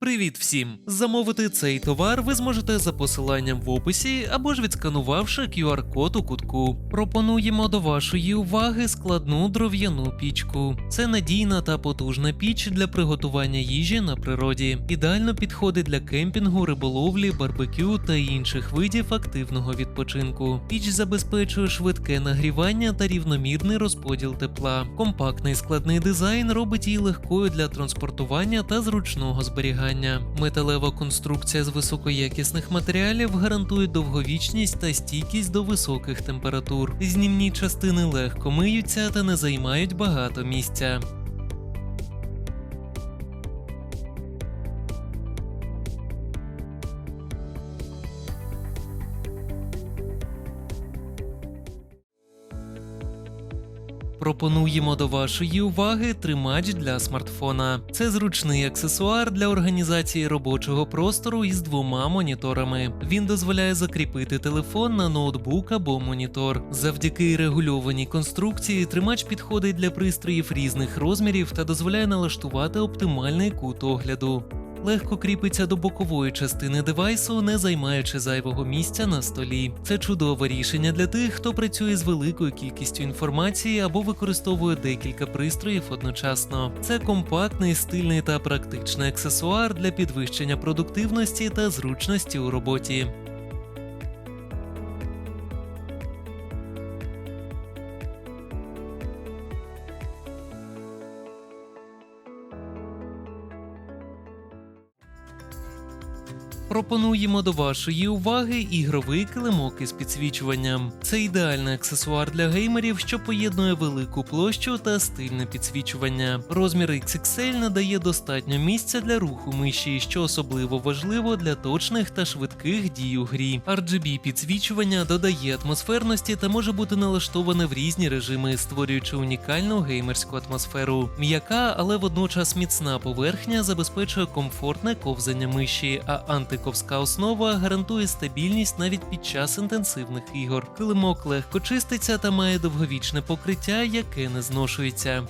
Привіт всім! Замовити цей товар ви зможете за посиланням в описі або ж відсканувавши QR-код у кутку. Пропонуємо до вашої уваги складну дров'яну пічку. Це надійна та потужна піч для приготування їжі на природі. Ідеально підходить для кемпінгу, риболовлі, барбекю та інших видів активного відпочинку. Піч забезпечує швидке нагрівання та рівномірний розподіл тепла. Компактний складний дизайн робить її легкою для транспортування та зручного зберігання. Металева конструкція з високоякісних матеріалів гарантує довговічність та стійкість до високих температур. Знімні частини легко миються та не займають багато місця. Пропонуємо до вашої уваги тримач для смартфона. Це зручний аксесуар для організації робочого простору із двома моніторами. Він дозволяє закріпити телефон на ноутбук або монітор. Завдяки регульованій конструкції тримач підходить для пристроїв різних розмірів та дозволяє налаштувати оптимальний кут огляду. Легко кріпиться до бокової частини девайсу, не займаючи зайвого місця на столі. Це чудове рішення для тих, хто працює з великою кількістю інформації або використовує декілька пристроїв одночасно. Це компактний, стильний та практичний аксесуар для підвищення продуктивності та зручності у роботі. Пропонуємо до вашої уваги ігровий килимок із підсвічуванням. Це ідеальний аксесуар для геймерів, що поєднує велику площу та стильне підсвічування. Розмір XXL надає достатньо місця для руху миші, що особливо важливо для точних та швидких дій у грі. RGB підсвічування додає атмосферності та може бути налаштоване в різні режими, створюючи унікальну геймерську атмосферу. М'яка, але водночас міцна поверхня забезпечує комфортне ковзання миші, а антиковська основа гарантує стабільність навіть під час інтенсивних ігор. Килимок легко чиститься та має довговічне покриття, яке не зношується.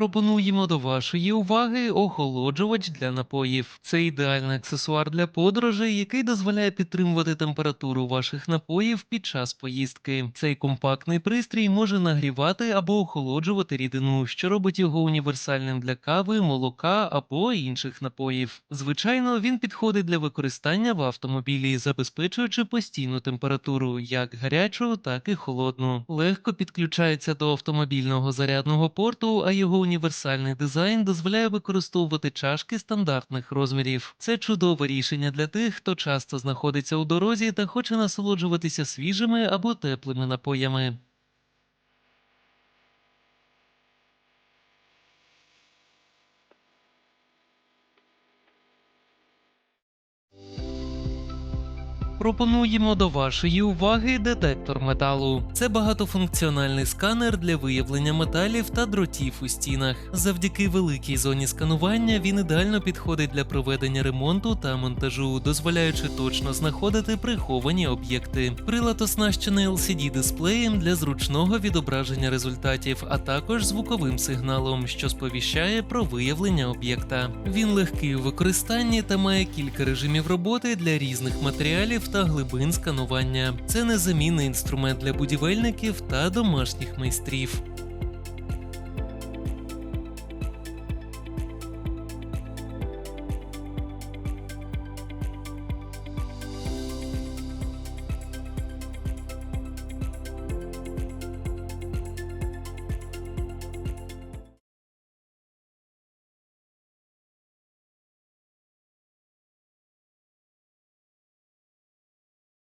Пропонуємо до вашої уваги охолоджувач для напоїв. Це ідеальний аксесуар для подорожей, який дозволяє підтримувати температуру ваших напоїв під час поїздки. Цей компактний пристрій може нагрівати або охолоджувати рідину, що робить його універсальним для кави, молока або інших напоїв. Звичайно, він підходить для використання в автомобілі, забезпечуючи постійну температуру, як гарячу, так і холодну. Легко підключається до автомобільного зарядного порту, а його універсальний дизайн дозволяє використовувати чашки стандартних розмірів. Це чудове рішення для тих, хто часто знаходиться у дорозі та хоче насолоджуватися свіжими або теплими напоями. Пропонуємо до вашої уваги детектор металу. Це багатофункціональний сканер для виявлення металів та дротів у стінах. Завдяки великій зоні сканування він ідеально підходить для проведення ремонту та монтажу, дозволяючи точно знаходити приховані об'єкти. Прилад оснащений LCD-дисплеєм для зручного відображення результатів, а також звуковим сигналом, що сповіщає про виявлення об'єкта. Він легкий у використанні та має кілька режимів роботи для різних матеріалів та глибин сканування. Це незамінний інструмент для будівельників та домашніх майстрів.